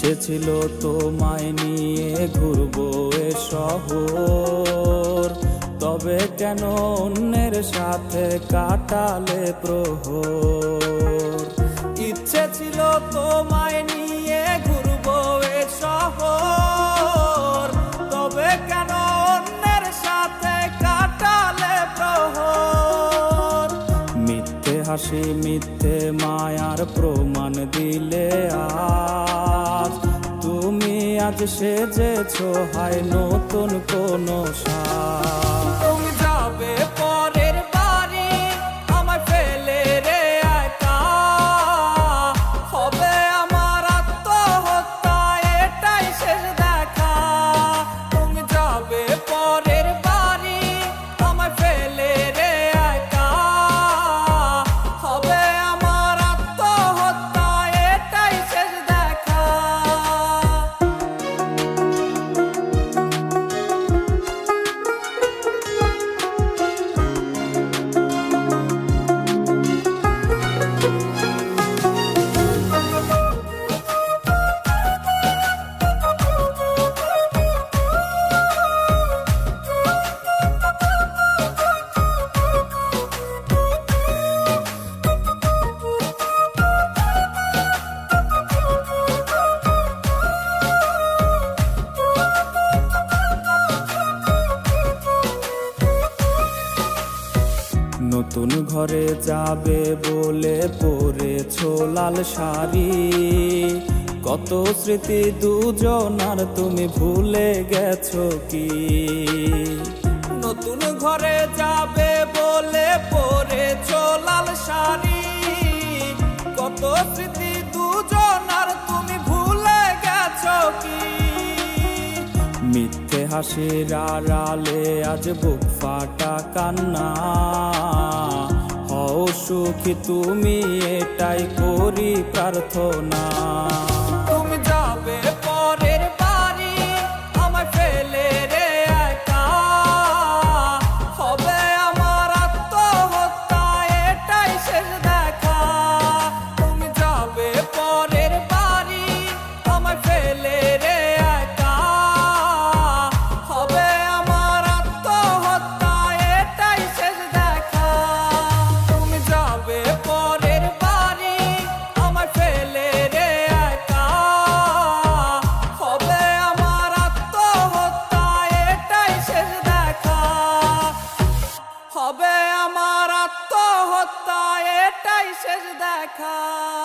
ইচ্ছে ছিল তোমায় নিয়ে ঘুরবো এ শহর। তবে কেন অন্যের সাথে কাটালে প্রহর? ইচ্ছে ছিল তোমায় নিয়ে ঘুরবো এ শহর। হাসি মিথ্যে মায়ার প্রমাণ দিলে আজ। তুমি আজ সেজেছো হায় নতুন কোন তুমি যাবে নতুন ঘরে যাবে বলে পরেছ লাল শাড়ি। কত স্মৃতি দুজনার তুমি ভুলে গেছো কি? নতুন ঘরে যাবে বলে পরেছ লাল শাড়ি। কত স্মৃতি দুজনার তুমি ভুলে গেছো কি? মিথ্যে হাসির আড়ালে আজ বুক ফাটা কান্না। সুখী তুমি এটাই করি প্রার্থনা। America.